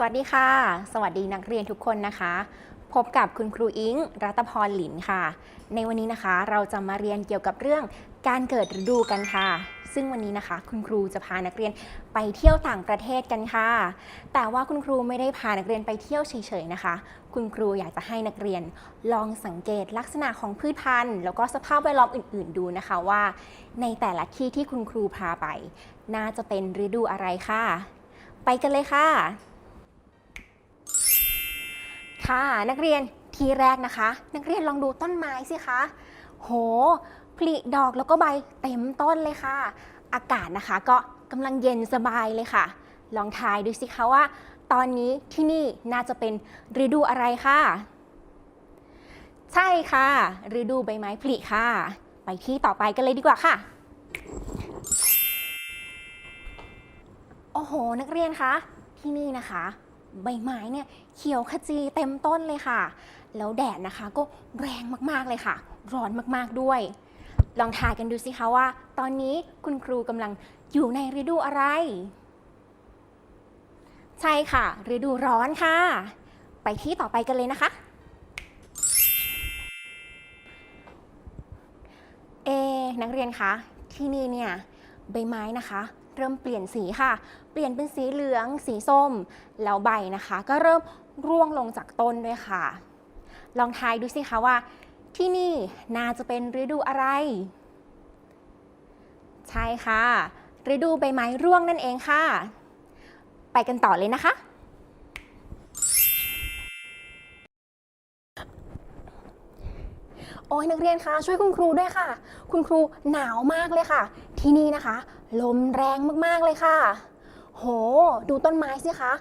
สวัสดีค่ะ สวัสดีนักเรียนทุกคนนะคะ พบกับคุณครูอิงรัตพรหลินค่ะ ในวันนี้นะคะเราจะมาเรียนเกี่ยวกับเรื่องการเกิดฤดูกันค่ะ ซึ่งวันนี้นะคะ คุณครูจะพานักเรียนไปเที่ยวต่างประเทศกันค่ะ แต่ว่าคุณครูไม่ได้พานักเรียนไปเที่ยวเฉยๆนะคะ คุณครูอยากจะให้นักเรียนลองสังเกตลักษณะของพืชพันธุ์ แล้วก็สภาพแวดล้อมอื่น ๆ ดูนะคะว่า ในแต่ละที่ที่คุณครูพาไป น่าจะเป็นฤดูอะไรค่ะ ไปกันเลยค่ะ ค่ะ นักเรียนทีแรกนะคะ นักเรียนลองดูต้นไม้สิคะ โหผลิดอกแล้วก็ใบเต็มต้นเลยค่ะ อากาศนะคะก็กำลังเย็นสบายเลยค่ะ ลองทายดูสิคะว่า ตอนนี้ที่นี่น่าจะเป็นฤดูอะไรค่ะ ใช่ค่ะ ฤดูใบไม้ผลิค่ะ ไปที่ต่อไปกันเลยดีกว่าค่ะ โอ้โห นักเรียนคะที่นี่นะคะ ใบไม้เนี่ยเขียวขจีเต็มต้นเลยค่ะ แล้วแดดนะคะก็แรงมากๆเลยค่ะ ร้อนมากๆด้วย ลองทายกันดูสิคะว่า ตอนนี้คุณครูกำลังอยู่ในฤดูอะไร ใช่ค่ะ ฤดูร้อนค่ะ ไปที่ต่อไปกันเลยนะคะ เอ นักเรียนคะที่นี่เนี่ยใบไม้นะคะ เริ่มเปลี่ยนสีค่ะ เปลี่ยนเป็นสีเหลือง สีส้ม แล้วใบนะคะ ก็เริ่มร่วงลงจากต้นด้วยค่ะ ลองทายดูสิคะว่า ที่นี่น่าจะเป็นฤดูอะไร ใช่ค่ะ ฤดูใบไม้ร่วงนั่นเองค่ะ ไปกันต่อเลยนะคะโอ้ยนักเรียนคะช่วยคุณครูด้วยค่ะ คุณครูหนาวมากเลยค่ะ ที่นี่นะคะ ลมแรงมากๆเลยค่ะ โห ดูต้นไม้สิคะ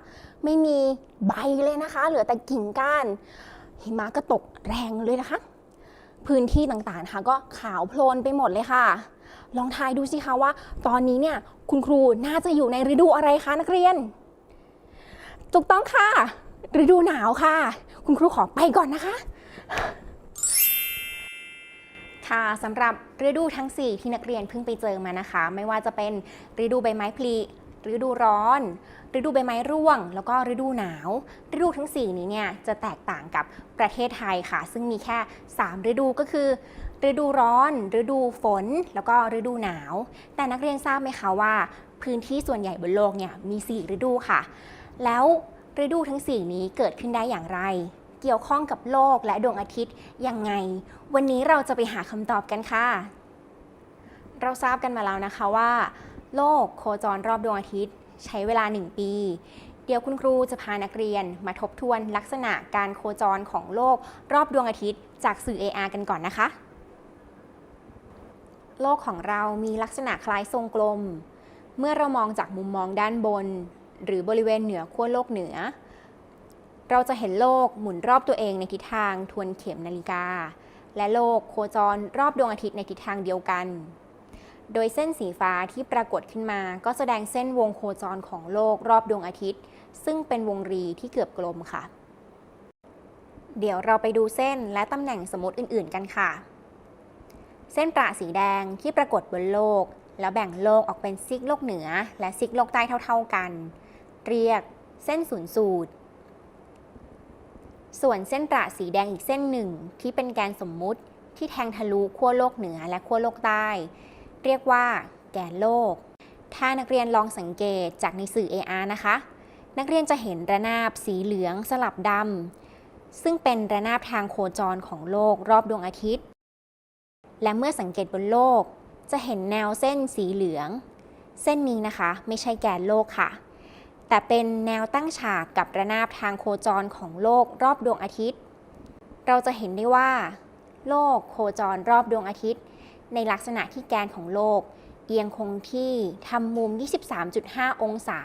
ไม่มีใบเลยนะคะ เหลือแต่กิ่งก้าน หิมะก็ตกแรงเลยนะคะ พื้นที่ต่างๆนะคะก็ขาวโพลนไปหมดเลยค่ะ ลองทายดูสิคะว่า ตอนนี้เนี่ยคุณครูน่าจะอยู่ในฤดูอะไรคะนักเรียน ถูกต้องค่ะ ฤดูหนาวค่ะ คุณครูขอไปก่อนนะคะ ค่ะสำหรับฤดูทั้ง 4 ที่นักเรียนเพิ่งไปเจอมานะคะ ไม่ว่าจะเป็นฤดูใบไม้ผลิฤดูร้อน ฤดูใบไม้ร่วง แล้วก็ฤดูหนาว ฤดูทั้ง 4 นี้เนี่ยจะแตกต่างกับประเทศไทยค่ะ ซึ่งมีแค่ 3 ฤดูก็คือ ฤดูร้อน ฤดูฝน แล้วก็ฤดูหนาว แต่นักเรียนทราบไหมคะว่า พื้นที่ส่วนใหญ่บนโลกเนี่ยมี 4 ฤดูค่ะ แล้วฤดูทั้ง 4 นี้เกิดขึ้นได้อย่างไร เกี่ยวข้องกับโลกและดวงอาทิตย์ยังไง วันนี้เราจะไปหาคำตอบกันค่ะ เราทราบกันมาแล้วนะคะว่า โลกโคจรรอบดวงอาทิตย์ ใช้เวลา 1 ปี เดี๋ยวคุณครูจะพานักเรียนมาทบทวนลักษณะการโคจรของโลกรอบดวงอาทิตย์จากสื่อ AR กันก่อนนะคะ โลกของเรามีลักษณะคล้ายทรงกลม เมื่อเรามองจากมุมมองด้านบน หรือบริเวณเหนือขั้วโลกเหนือ เราจะเห็นโลกหมุนรอบตัวเองในทิศทางทวนเข็มนาฬิกา และโลกโคจรรอบดวงอาทิตย์ในทิศทางเดียวกัน โดยเส้นสีฟ้าที่ปรากฏขึ้นมา ก็แสดงเส้นวงโคจรของโลกรอบดวงอาทิตย์ ซึ่งเป็นวงรีที่เกือบกลมค่ะ เดี๋ยวเราไปดูเส้นและตำแหน่งสมมติอื่น ๆ กันค่ะ เส้นประสีแดงที่ปรากฏบนโลก แล้วแบ่งโลกออกเป็นซีกโลกเหนือ และซีกโลกใต้เท่า ๆกัน เรียกเส้นศูนย์สูตร ส่วนเส้นประสีแดงอีกเส้นหนึ่ง ที่เป็นแกนสมมุติที่แทงทะลุขั้วโลกเหนือและขั้วโลกใต้ เรียกว่า แกนโลก ถ้านักเรียนลองสังเกตจากในสื่อ AR นะคะ นักเรียนจะเห็นระนาบสีเหลืองสลับดำซึ่งเป็นระนาบทางโคจรของโลกรอบดวงอาทิตย์ และเมื่อสังเกตบนโลก จะเห็นแนวเส้นสีเหลือง เส้นนี้นะคะ ไม่ใช่แกนโลกค่ะ แต่เป็นแนวตั้งฉากกับระนาบทางโคจรของโลกรอบดวงอาทิตย์ เราจะเห็นได้ว่า โลกโคจรรอบดวงอาทิตย์ ในลักษณะที่แกนของโลก เอียงคงที่ทำมุม 23.5 องศา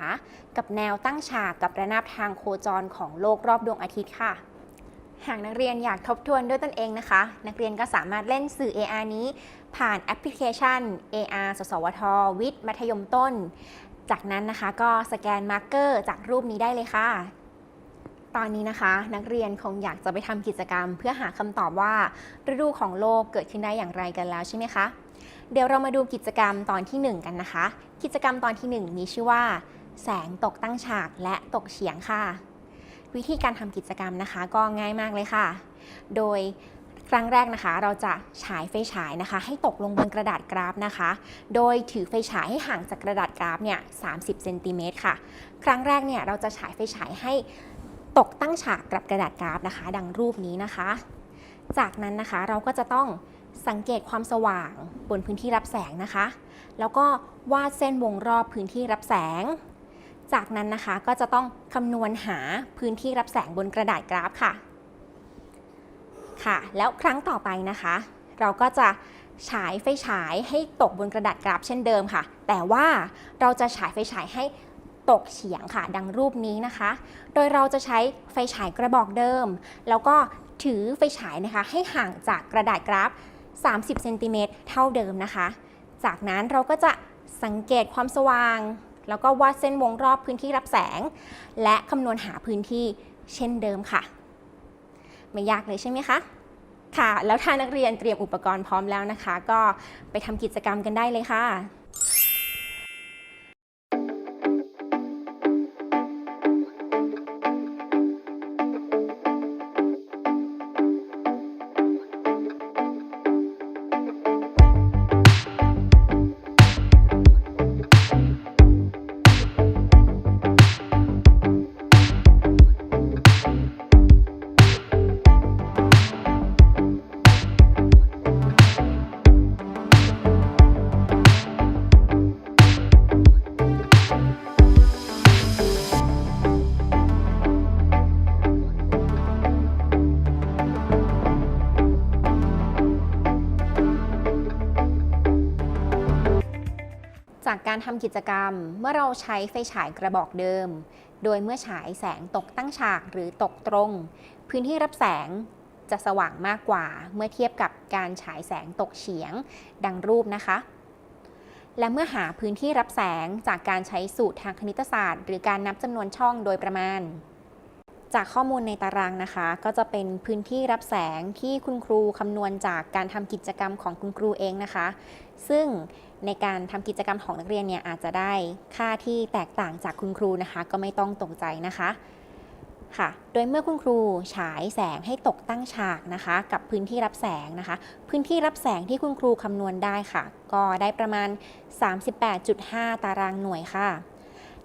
กับแนวตั้งฉากกับระนาบทางโคจรของโลกรอบดวงอาทิตย์ค่ะหากนักเรียนอยากทบทวนด้วยตนเองนะคะ นักเรียนก็สามารถเล่นสื่อ AR นี้ ผ่านแอปพลิเคชัน AR สสวท วิทย์ มัธยมต้น จากนั้นนะคะก็สแกนมาร์กเกอร์จากรูปนี้ได้เลยค่ะ ตอนนี้นะคะ นักเรียนคงอยากจะไปทำกิจกรรม เพื่อหาคำตอบว่าฤดูของโลกเกิดขึ้นได้อย่างไรกันแล้วใช่ไหมคะ เดี๋ยวเรามาดูกิจกรรมตอนที่ 1 กันนะคะ กิจกรรมตอนที่ 1 มีชื่อว่า แสงตกตั้งฉากและตกเฉียงค่ะ วิธีการทำกิจกรรมนะคะ ก็ง่ายมากเลยค่ะ โดย ครั้งแรกนะคะ เราจะฉายไฟฉายนะคะ ให้ตกลงบนกระดาษกราฟนะคะ โดยถือไฟฉายให้ห่างจากกระดาษกราฟเนี่ย30เซนติเมตรค่ะ ครั้งแรกเนี่ยเราจะฉายไฟฉายให้ตกตั้งฉากกับกระดาษกราฟนะคะ ดังรูปนี้นะคะ จากนั้นนะคะเราก็จะต้องสังเกตความสว่างบนพื้นที่รับแสงนะคะ แล้วก็วาดเส้นวงรอบพื้นที่รับแสง จากนั้นนะคะก็จะต้องคำนวณหาพื้นที่รับแสงบนกระดาษกราฟค่ะ ค่ะ แล้วครั้งต่อไปนะคะ เราก็จะฉายไฟฉายให้ตกบนกระดาษกราฟเช่นเดิมค่ะ แต่ว่าเราจะฉายไฟฉายให้ตกเฉียงค่ะ ดังรูปนี้นะคะ โดยเราจะใช้ไฟฉายกระบอกเดิม แล้วก็ถือไฟฉายนะคะให้ห่างจากกระดาษกราฟ 30เซนติเมตรเท่าเดิมนะคะ จากนั้นเราก็จะสังเกตความสว่าง แล้วก็วาดเส้นวงรอบพื้นที่รับแสง และคำนวณหาพื้นที่เช่นเดิมค่ะ ไม่ยากเลยใช่ไหมคะค่ะ แล้วถ้านักเรียนเตรียมอุปกรณ์พร้อมแล้วนะคะ ก็ไปทำกิจกรรมกันได้เลยค่ะ ทำกิจกรรม เมื่อเราใช้ไฟฉายกระบอกเดิม โดยเมื่อฉายแสงตกตั้งฉากหรือตกตรง พื้นที่รับแสงจะสว่างมากกว่าเมื่อเทียบกับการฉายแสงตกเฉียง ดังรูปนะคะ และเมื่อหาพื้นที่รับแสงจากการใช้สูตรทางคณิตศาสตร์ หรือการนับจำนวนช่องโดยประมาณ จากข้อมูลในตารางนะคะ ก็จะเป็นพื้นที่รับแสงที่คุณครูคำนวณจากการทำกิจกรรมของคุณครูเองนะคะ ซึ่งในการทำกิจกรรมของนักเรียนเนี่ยอาจจะได้ค่าที่แตกต่างจากคุณครูนะคะ ก็ไม่ต้องตกใจนะคะค่ะ โดยเมื่อคุณครูฉายแสงให้ตกตั้งฉากนะคะ กับพื้นที่รับแสงนะคะ พื้นที่รับแสงที่คุณครูคำนวณได้ค่ะ ก็ได้ประมาณ 38.5 ตารางหน่วยค่ะ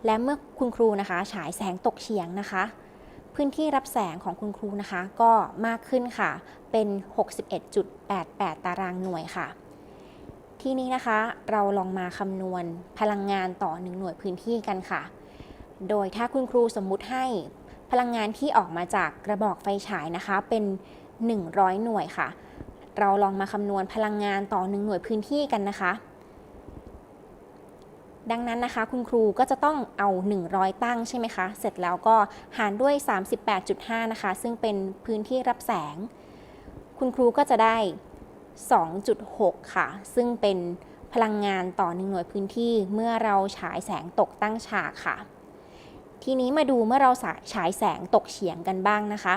และเมื่อคุณครูนะคะ ฉายแสงตกเฉียงนะคะ พื้นที่รับแสงของคุณครูนะคะ ก็มากขึ้นค่ะ เป็น 61.88 ตารางหน่วยค่ะ ที่นี้นะคะเราลองมาคำนวณพลังงานต่อ1หน่วยพื้นที่กันค่ะ โดยถ้าคุณครูสมมุติให้พลังงานที่ออกมาจากกระบอกไฟฉายนะคะ เป็น 100 หน่วยค่ะ เราลองมาคำนวณพลังงานต่อ1หน่วยพื้นที่กันนะคะ ดังนั้นนะคะ คุณครูก็จะต้องเอา 100 ตั้งใช่ไหมคะ เสร็จแล้วก็หารด้วย 38.5 นะคะ ซึ่งเป็นพื้นที่รับแสง คุณครูก็จะได้ 2.6 ค่ะ ซึ่งเป็นพลังงานต่อหนึ่งหน่วยพื้นที่เมื่อเราฉายแสงตกตั้งฉากค่ะ ทีนี้มาดูเมื่อเราฉายแสงตกเฉียงกันบ้างนะคะ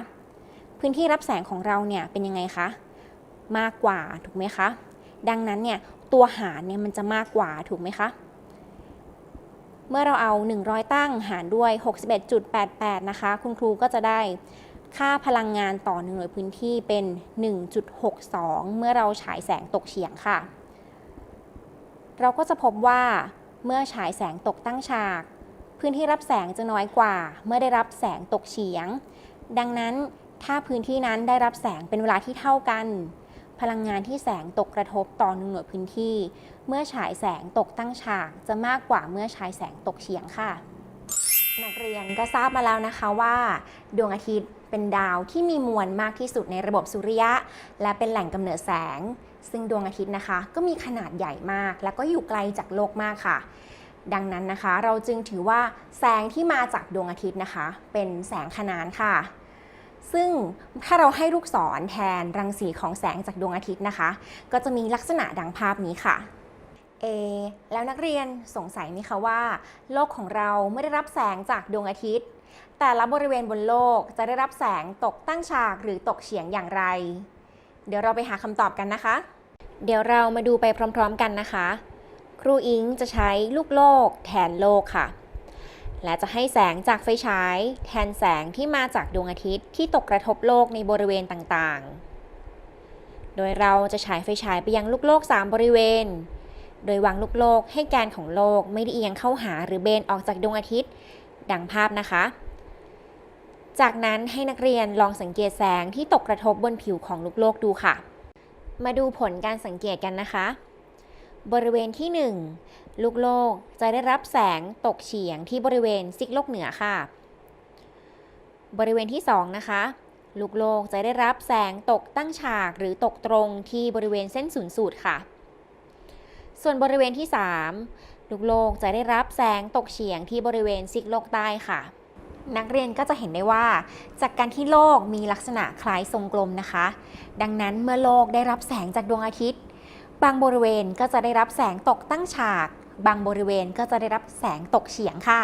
พื้นที่รับแสงของเราเนี่ยเป็นยังไงคะ มากกว่าถูกไหมคะ ดังนั้นเนี่ยตัวหารเนี่ยมันจะมากกว่าถูกไหมคะ เมื่อเราเอา 100 ตั้งหารด้วย 61.88 นะคะ คุณครูก็จะได้ค่าพลังงานต่อหน่วยพื้นที่เป็น 1.62 เมื่อเราฉายแสงตกเฉียงค่ะ เราก็จะพบว่าเมื่อฉายแสงตกตั้งฉาก พื้นที่รับแสงจะน้อยกว่า เมื่อได้รับแสงตกเฉียง ดังนั้นถ้าพื้นที่นั้นได้รับแสงเป็นเวลาที่เท่ากัน พลังงานที่แสงตกกระทบต่อหนึ่งหน่วยพื้นที่ เมื่อฉายแสงตกตั้งฉาก จะมากกว่าเมื่อฉายแสงตกเฉียงค่ะ นักเรียนก็ทราบมาแล้วนะคะว่า ดวงอาทิตย์เป็นดาวที่มีมวลมากที่สุดในระบบสุริยะ และเป็นแหล่งกำเนิดแสง ซึ่งดวงอาทิตย์นะคะ ก็มีขนาดใหญ่มาก และก็อยู่ไกลจากโลกมากค่ะดังนั้นนะคะ เราจึงถือว่าแสงที่มาจากดวงอาทิตย์นะคะ เป็นแสงขนานค่ะ ซึ่งถ้าเราให้ลูกศรแทนรังสีของแสงจากดวงอาทิตย์นะคะ ก็จะมีลักษณะดังภาพนี้ค่ะ เอ แล้วนักเรียนสงสัยไหมคะว่า โลกของเราไม่ได้รับแสงจากดวงอาทิตย์ แต่ละบริเวณบนโลกจะได้รับแสงตกตั้งฉากหรือตกเฉียงอย่างไร เดี๋ยวเราไปหาคำตอบกันนะคะ เดี๋ยวเรามาดูไปพร้อม ๆ กันนะคะ ครูอิงจะใช้ลูกโลก แทนโลกค่ะ และจะให้แสงจากไฟฉาย แทนแสงที่มาจากดวงอาทิตย์ที่ตกกระทบโลกในบริเวณต่างๆ โดยเราจะฉายไฟฉายไปยังลูกโลก 3 บริเวณ โดยวางลูกโลกให้แกนของโลกไม่ได้เอียงเข้าหาหรือเบนออกจากดวงอาทิตย์ ดังภาพนะคะ จากนั้นให้นักเรียนลองสังเกตแสงที่ตกกระทบบนผิวของลูกโลกดูค่ะ มาดูผลการสังเกตกันนะคะ บริเวณที่ 1 ลูกโลกจะได้รับแสงตกเฉียงที่บริเวณซิกโลกเหนือค่ะ บริเวณที่ 2 นะคะ ลูกโลกจะได้รับแสงตกตั้งฉากหรือตกตรงที่บริเวณเส้นศูนย์สูตรค่ะ ส่วนบริเวณที่ 3 ลูกโลกจะได้รับแสงตกเฉียงที่บริเวณซิกโลกใต้ค่ะ นักเรียนก็จะเห็นได้ว่า จากการที่โลกมีลักษณะคล้ายทรงกลมนะคะ ดังนั้นเมื่อโลกได้รับแสงจากดวงอาทิตย์ บางบริเวณก็จะได้รับแสงตกตั้งฉาก บางบริเวณก็จะได้รับแสงตกเฉียงค่ะ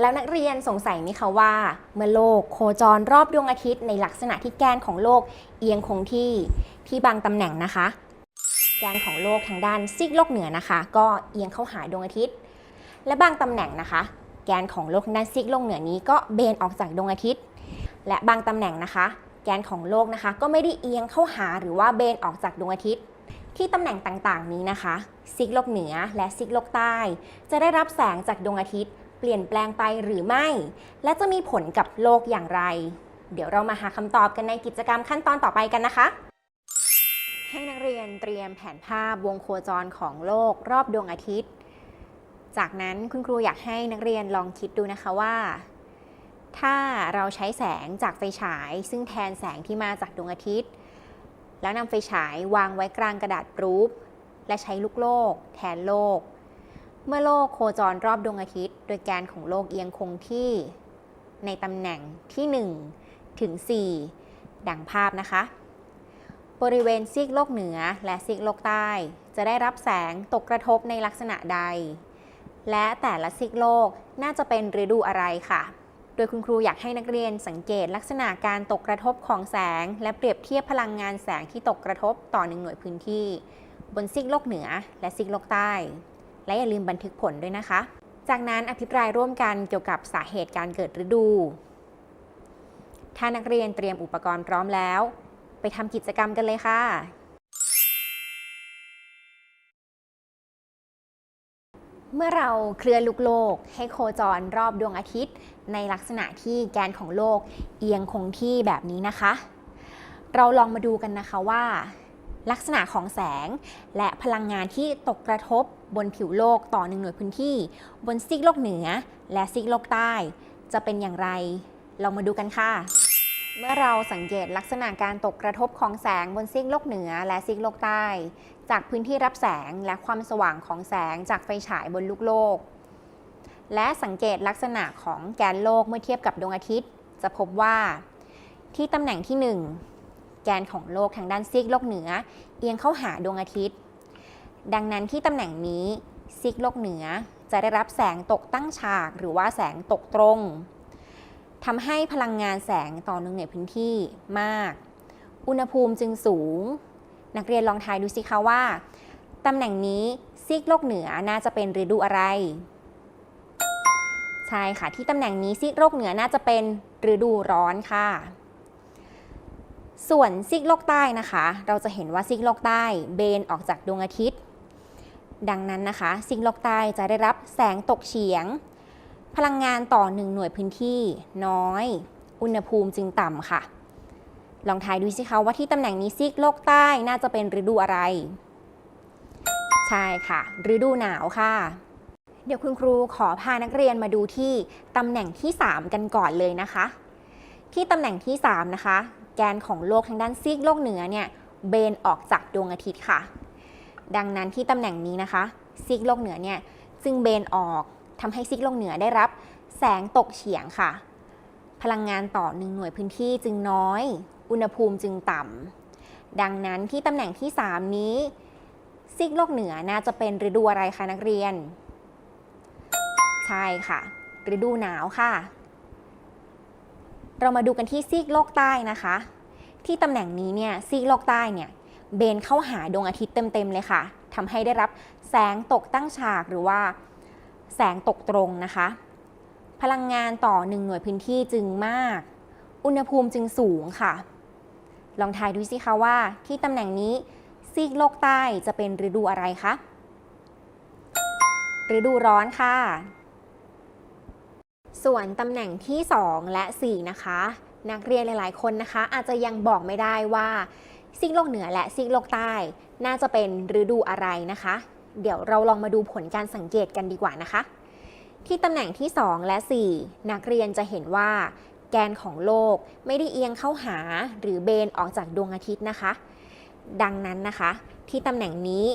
แล้วนักเรียนสงสัยไหมคะว่า เมื่อโลกโคจรรอบดวงอาทิตย์ในลักษณะที่แกนของโลกเอียงคงที่ที่บางตำแหน่งนะคะ แกนของโลกทางด้านซีกโลกเหนือนะคะ ก็เอียงเข้าหาดวงอาทิตย์ และบางตำแหน่งนะคะ แกนของโลกทางด้านซีกโลกเหนือนี้ก็เบนออกจากดวงอาทิตย์ และบางตำแหน่งนะคะ แกนของโลกนะคะ ก็ไม่ได้เอียงเข้าหาหรือว่าเบนออกจากดวงอาทิตย์ ที่ตำแหน่งต่างๆ นี้นะคะซีกโลกเหนือและซีกโลกใต้ จะได้รับแสงจากดวงอาทิตย์ เปลี่ยนแปลงไปหรือไม่ และจะมีผลกับโลกอย่างไร เดี๋ยวเรามาหาคำตอบกันในกิจกรรมขั้นตอนต่อไปกันนะคะ ให้นักเรียนเตรียมแผนภาพวงโคจรของโลกรอบดวงอาทิตย์ จากนั้นคุณครูอยากให้นักเรียนลองคิดดูนะคะว่า ถ้าเราใช้แสงจากไฟฉาย ซึ่งแทนแสงที่มาจากดวงอาทิตย์ แล้วนำไฟฉายวางไว้กลางกระดาษรูฟและใช้ลูกโลก แทนโลก เมื่อโลกโคจรรอบดวงอาทิตย์ โดยแกนของโลกเอียงคงที่ ในตำแหน่งที่ 1 ถึง 4 ดังภาพนะคะ บริเวณซีกโลกเหนือและซีกโลกใต้ จะได้รับแสงตกกระทบในลักษณะใด และแต่ละซีกโลกน่าจะเป็นฤดูอะไรค่ะ โดยคุณครูอยากให้นักเรียนสังเกตลักษณะการตกกระทบของแสง และเปรียบเทียบพลังงานแสงที่ตกกระทบต่อหนึ่งหน่วยพื้นที่ บนซีกโลกเหนือและซีกโลกใต้ และอย่าลืมบันทึกผลด้วยนะคะ จากนั้นอภิปรายร่วมกันเกี่ยวกับสาเหตุการเกิดฤดู ถ้านักเรียนเตรียมอุปกรณ์พร้อมแล้ว ไปทำกิจกรรมกันเลยค่ะ เมื่อเราเคลื่อนลูกโลก ให้โคจรรอบดวงอาทิตย์ ในลักษณะที่แกนของโลกเอียงคงที่แบบนี้นะคะ เราลองมาดูกันนะคะว่า ลักษณะของแสงและพลังงานที่ตกกระทบบนผิวโลกต่อหนึ่งหน่วยพื้นที่ บนซีกโลกเหนือและซีกโลกใต้ จะเป็นอย่างไรเรามาดูกันค่ะ เมื่อเราสังเกตลักษณะการตกกระทบของแสงบนซีกโลกเหนือและซีกโลกใต้ จากพื้นที่รับแสงและความสว่างของแสงจากไฟฉายบนลูกโลก และสังเกตลักษณะของแกนโลกเมื่อเทียบกับดวงอาทิตย์ จะพบว่า ที่ตำแหน่งที่ 1 แกนของโลกทางด้านซีกโลกเหนือ เอียงเข้าหาดวงอาทิตย์ ดังนั้นที่ตำแหน่งนี้ซีกโลกเหนือจะได้รับแสงตกตั้งฉากหรือว่าแสงตกตรง ทำให้พลังงานแสงต่อหนึ่งในพื้นที่มาก อุณหภูมิจึงสูง นักเรียนลองทายดูสิคะว่าตำแหน่งนี้ซีกโลกเหนือน่าจะเป็นฤดูอะไร ใช่ค่ะ ที่ตำแหน่งนี้ซีกโลกเหนือน่าจะเป็นฤดูร้อนค่ะ ส่วนซีกโลกใต้นะคะ เราจะเห็นว่าซีกโลกใต้เบนออกจากดวงอาทิตย์ ดังนั้นนะคะซีกโลกใต้จะได้รับแสงตกเฉียง พลังงานต่อหนึ่งหน่วยพื้นที่น้อย อุณหภูมิจึงต่ำค่ะ ลองทายดูสิคะว่าที่ตำแหน่งนี้ซีกโลกใต้น่าจะเป็นฤดูอะไร ใช่ค่ะ ฤดูหนาวค่ะ เดี๋ยวคุณครูขอพานักเรียนมาดูที่ตำแหน่งที่ 3 กันก่อนเลยนะคะ ที่ตำแหน่งที่ 3 นะคะ แกนของโลกทางด้านซีกโลกเหนือเนี่ยเบนออกจากดวงอาทิตย์ค่ะ ดังนั้นที่ตำแหน่งนี้นะคะ ซีกโลกเหนือเนี่ยจึงเบนออก ทำให้ซีกโลกเหนือได้รับแสงตกเฉียงค่ะ พลังงานต่อหนึ่งหน่วยพื้นที่จึงน้อย อุณหภูมิจึงต่ำดังนั้นที่ตำแหน่งที่ 3 นี้ซีกโลกเหนือน่าจะเป็นฤดูอะไรคะนักเรียน ใช่ค่ะ ฤดูหนาวค่ะ เรามาดูกันที่ซีกโลกใต้นะคะ ที่ตำแหน่งนี้เนี่ยซีกโลกใต้เนี่ยเบนเข้าหาดวงอาทิตย์เต็มๆเลยค่ะทำให้ได้รับแสงตกตั้งฉากหรือว่า แสงตกตรงนะคะ พลังงานต่อ1หน่วยพื้นที่จึงมาก อุณหภูมิจึงสูงค่ะ ลองทายดูสิคะว่า ที่ตำแหน่งนี้ซีกโลกใต้จะเป็นฤดูอะไรคะ ฤดูร้อนค่ะ ส่วนตำแหน่งที่ 2 และ 4 นะคะ นักเรียนหลาย ๆ คนนะคะ อาจจะยังบอกไม่ได้ว่าซีกโลกเหนือและซีกโลกใต้ น่าจะเป็นฤดูอะไรนะคะ เดี๋ยวเราลองมาดูผลการสังเกตกันดีกว่านะคะ ที่ตำแหน่งที่ 2 และ 4 นักเรียนจะเห็นว่า แกนของโลกไม่ได้เอียงเข้าหาหรือเบนออกจากดวงอาทิตย์นะคะ ดังนั้นนะคะ ที่ตำแหน่งนี้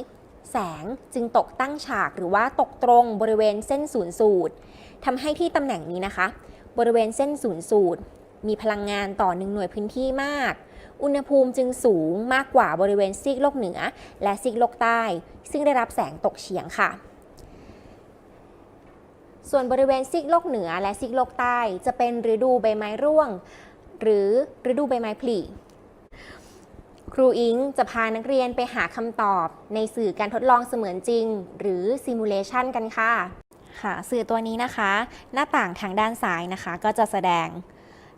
แสงจึงตกตั้งฉากหรือว่าตกตรงบริเวณเส้นศูนย์สูตรทำให้ที่ตำแหน่งนี้นะคะ บริเวณเส้นศูนย์สูตรมีพลังงานต่อหนึ่งหน่วยพื้นที่มาก อุณหภูมิจึงสูงมากกว่าบริเวณซีกโลกเหนือ และซีกโลกใต้ ซึ่งได้รับแสงตกเฉียงค่ะ ส่วนบริเวณซีกโลกเหนือและซีกโลกใต้ จะเป็นฤดูใบไม้ร่วง หรือฤดูใบไม้ผลิครูอิงจะพานักเรียนไปหาคำตอบในสื่อการทดลองเสมือนจริง หรือซิมูเลชันกันค่ะ ค่ะ สื่อตัวนี้นะคะ หน้าต่างทางด้านซ้ายนะคะ ก็จะแสดง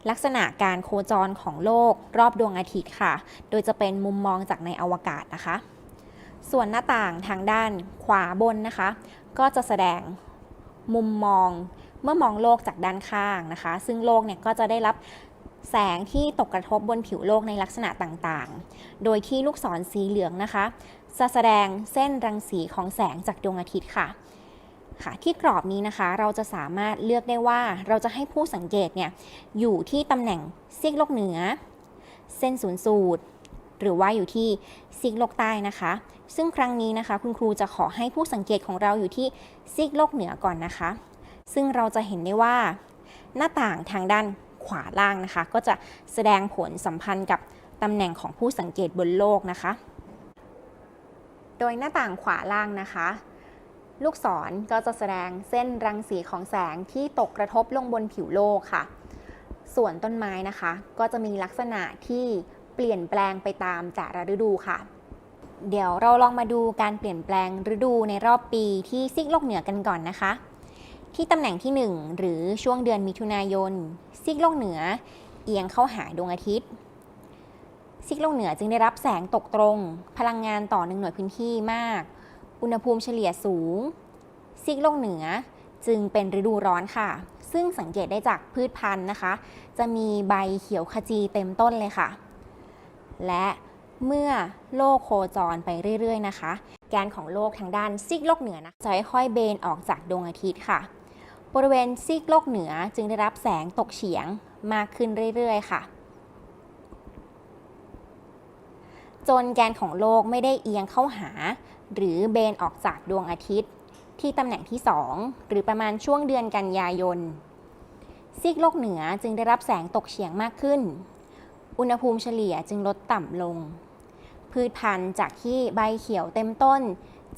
ลักษณะการโคจรของโลกรอบดวงอาทิตย์ค่ะ โดยจะเป็นมุมมองจากในอวกาศนะคะ ส่วนหน้าต่างทางด้านขวาบนนะคะ ก็จะแสดงมุมมองเมื่อมองโลกจากด้านข้างนะคะ ซึ่งโลกเนี่ยก็จะได้รับแสงที่ตกกระทบบนผิวโลกในลักษณะต่างๆ โดยที่ลูกศรสีเหลืองนะคะ จะแสดงเส้นรังสีของแสงจากดวงอาทิตย์ค่ะ ค่ะที่กรอบนี้นะคะเราจะสามารถเลือกได้ว่าเราจะให้ผู้สังเกตเนี่ยอยู่ที่ตำแหน่งซีกโลกเหนือ เส้นศูนย์สูตร หรือว่าอยู่ที่ซีกโลกใต้นะคะ ซึ่งครั้งนี้นะคะคุณครูจะขอให้ผู้สังเกตของเราอยู่ที่ซีกโลกเหนือก่อนนะคะ ซึ่งเราจะเห็นได้ว่า หน้าต่างทางด้านขวาล่างนะคะ ก็จะแสดงผลสัมพันธ์กับตำแหน่งของผู้สังเกตบนโลกนะคะ โดยหน้าต่างขวาล่างนะคะ ลูกศรก็จะแสดงเส้นรังสีของแสงที่ตกกระทบลงบนผิวโลกค่ะ ส่วนต้นไม้นะคะ ก็จะมีลักษณะที่เปลี่ยนแปลงไปตามแต่ละฤดูค่ะ เดี๋ยวเราลองมาดูการเปลี่ยนแปลงฤดูในรอบปีที่ซีกโลกเหนือกันก่อนนะคะ ที่ตำแหน่งที่ 1 หรือช่วงเดือนมิถุนายนซีกโลกเหนือ เอียงเข้าหาดวงอาทิตย์ซีกโลกเหนือจึงได้รับแสงตกตรง พลังงานต่อหนึ่งหน่วยพื้นที่มาก อุณหภูมิเฉลี่ยสูง ซีกโลกเหนือจึงเป็นฤดูร้อนค่ะ ซึ่งสังเกตได้จากพืชพันธุ์นะคะ จะมีใบเขียวขจีเต็มต้นเลยค่ะ และเมื่อโลกโคจรไปเรื่อย ๆ นะคะ แกนของโลกทางด้านซีกโลกเหนือนะจะค่อยเบนออกจากดวงอาทิตย์ค่ะ บริเวณซีกโลกเหนือจึงได้รับแสงตกเฉียงมากขึ้นเรื่อย ๆ ค่ะ จนแกนของโลกไม่ได้เอียงเข้าหา หรือเบนออกจากดวงอาทิตย์ ที่ตำแหน่งที่ 2 หรือประมาณช่วงเดือนกันยายน ซีกโลกเหนือจึงได้รับแสงตกเฉียงมากขึ้น อุณหภูมิเฉลี่ยจึงลดต่ำลง พืชพันธุ์จากที่ใบเขียวเต็มต้น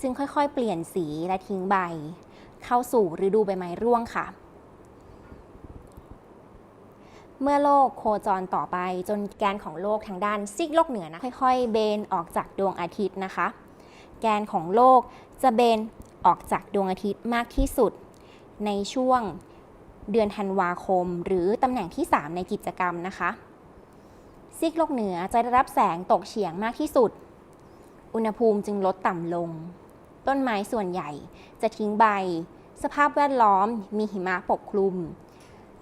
จึงค่อยๆ เปลี่ยนสีและทิ้งใบ เข้าสู่ฤดูใบไม้ร่วงค่ะ เมื่อโลกโคจรต่อไปจนแกนของโลกทางด้านซีกโลกเหนือนะค่อย ๆ เบนออกจากดวงอาทิตย์นะคะ แกนของโลก จะเบนออกจากดวงอาทิตย์มากที่สุด ในช่วงเดือนธันวาคม หรือตำแหน่งที่ 3 ในกิจกรรมนะคะซีกโลกเหนือจะได้รับแสงตกเฉียงมากที่สุด อุณหภูมิจึงลดต่ำลง ต้นไม้ส่วนใหญ่จะทิ้งใบ สภาพแวดล้อมมีหิมะปกคลุม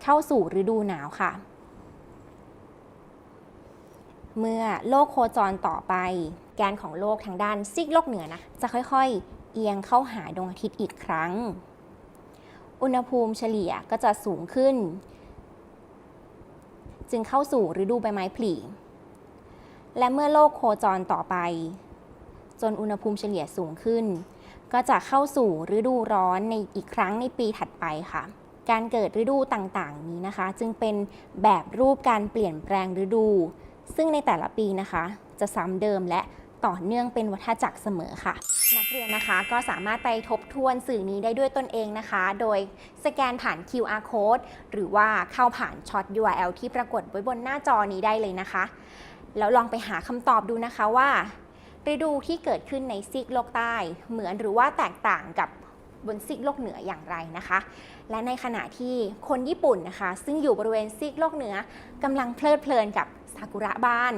เข้าสู่ฤดูหนาวค่ะ เมื่อโลกโคจรต่อไป แกนของโลกทางด้านซีกโลกเหนือนะจะค่อยๆ เอียงเข้าหาดวงอาทิตย์อีกครั้ง อุณหภูมิเฉลี่ยก็จะสูงขึ้น จึงเข้าสู่ฤดูใบไม้ผลิและเมื่อโลกโคจรต่อไป จนอุณหภูมิเฉลี่ยสูงขึ้น ก็จะเข้าสู่ฤดูร้อนในอีกครั้งในปีถัดไปค่ะ การเกิดฤดูต่างๆ นี้นะคะ จึงเป็นแบบรูปการเปลี่ยนแปลงฤดู ซึ่งในแต่ละปีนะคะ จะซ้ำเดิมและ ต่อเนื่องเป็นวัฏจักรเสมอค่ะ นักเรียนนะคะก็สามารถไปทบทวนสื่อนี้ได้ด้วยตนเองนะคะ โดยสแกนผ่าน QR code หรือว่าเข้าผ่านช็อต URL ที่ปรากฏไว้บนหน้าจอนี้ได้เลยนะคะ แล้วลองไปหาคำตอบดูนะคะว่าฤดูที่เกิดขึ้นในซีกโลกใต้ เหมือนหรือว่าแตกต่างกับบนซีกโลกเหนืออย่างไรนะคะ และในขณะที่คนญี่ปุ่นนะคะ ซึ่งอยู่บริเวณซีกโลกเหนือกำลังเพลิดเพลินกับซากุระบาน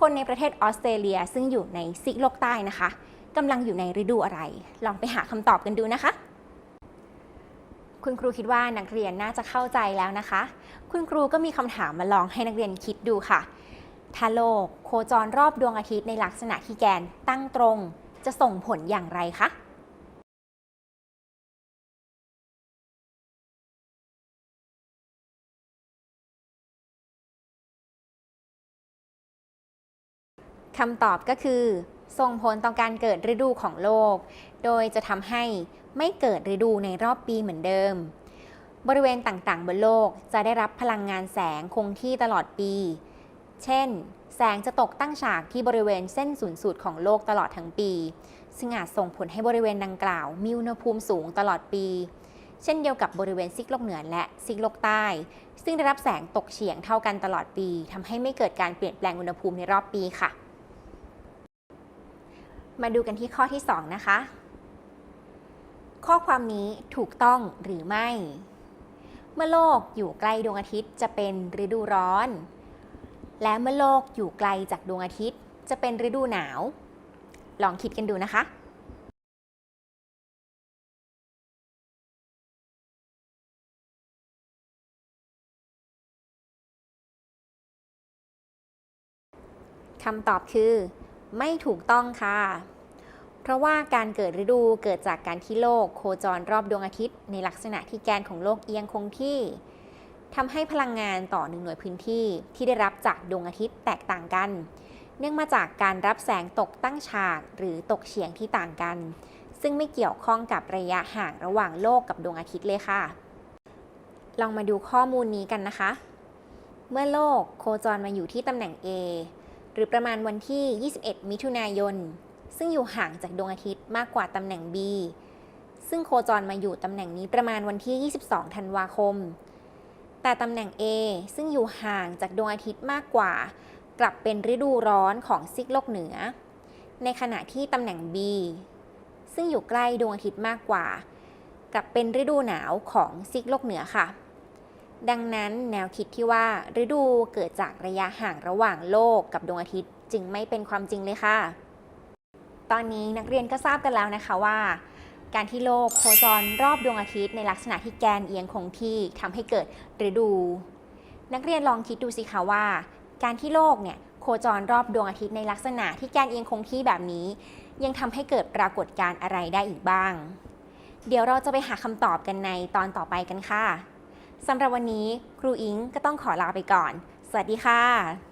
คนในประเทศออสเตรเลียซึ่งอยู่ในซีกโลกใต้นะคะกำลังอยู่ในฤดูอะไร ลองไปหาคำตอบกันดูนะคะ คุณครูคิดว่านักเรียนน่าจะเข้าใจแล้วนะคะ คุณครูก็มีคำถามมาลองให้นักเรียนคิดดูค่ะ ถ้าโลกโคจรรอบดวงอาทิตย์ในลักษณะที่แกนตั้งตรง จะส่งผลอย่างไรคะ คำตอบก็คือ ส่งผลต่อการเกิดฤดูของโลก โดยจะทำให้ไม่เกิดฤดูในรอบปีเหมือนเดิม บริเวณต่างๆ บนโลกจะได้รับพลังงานแสงคงที่ตลอดปี เช่น แสงจะตกตั้งฉากที่บริเวณเส้นศูนย์สูตรของโลกตลอดทั้งปี ซึ่งอาจส่งผลให้บริเวณดังกล่าว มีอุณหภูมิสูงตลอดปี เช่นเดียวกับบริเวณซีกโลกเหนือและซีกโลกใต้ ซึ่งได้รับแสงตกเฉียงเท่ากันตลอดปีทำให้ไม่เกิดการเปลี่ยนแปลงอุณหภูมิในรอบปีค่ะ มาดูกันที่ข้อที่ 2 นะคะ ข้อความนี้ถูกต้องหรือไม่ เมื่อโลกอยู่ใกล้ดวงอาทิตย์จะเป็นฤดูร้อน และเมื่อโลกอยู่ไกลจากดวงอาทิตย์ จะเป็นฤดูหนาว ลองคิดกันดูนะคะคำตอบคือ ไม่ถูกต้องค่ะ เพราะว่าการเกิดฤดูเกิดจากการที่โลกโคจรรอบดวงอาทิตย์ ในลักษณะที่แกนของโลกเอียงคงที่ทำให้พลังงานต่อหนึ่งหน่วยพื้นที่ที่ได้รับจากดวงอาทิตย์แตกต่างกัน เนื่องมาจากการรับแสงตกตั้งฉากหรือตกเฉียงที่ต่างกัน ซึ่งไม่เกี่ยวข้องกับระยะห่างระหว่างโลกกับดวงอาทิตย์เลยค่ะ ลองมาดูข้อมูลนี้กันนะคะ เมื่อโลกโคจรมาอยู่ที่ตำแหน่ง A หรือประมาณวันที่ 21 มิถุนายน ซึ่งอยู่ห่างจากดวงอาทิตย์มากกว่าตำแหน่ง B ซึ่งโคจรมาอยู่ตำแหน่งนี้ประมาณวันที่ 22 ธันวาคม แต่ตำแหน่ง A ซึ่งอยู่ห่างจากดวงอาทิตย์มากกว่า กลับเป็นฤดูร้อนของซีกโลกเหนือ ในขณะที่ตำแหน่ง B ซึ่งอยู่ใกล้ดวงอาทิตย์มากกว่า กลับเป็นฤดูหนาวของซีกโลกเหนือค่ะ ดังนั้นแนวคิดที่ว่าฤดูเกิดจากระยะห่างระหว่างโลกกับดวงอาทิตย์จึงไม่เป็นความจริงเลยค่ะ ตอนนี้นักเรียนก็ทราบกันแล้วนะคะว่า การที่โลกโคจรรอบดวงอาทิตย์ในลักษณะที่แกนเอียงคงที่ทำให้เกิดฤดู นักเรียนลองคิดดูสิคะว่า การที่โลกเนี่ยโคจรรอบดวงอาทิตย์ในลักษณะที่แกนเอียงคงที่แบบนี้ ยังทำให้เกิดปรากฏการณ์อะไรได้อีกบ้าง เดี๋ยวเราจะไปหาคำตอบกันในตอนต่อไปกันค่ะสำหรับวันนี้ครูอิงก็ต้องขอลาไปก่อน สวัสดีค่ะ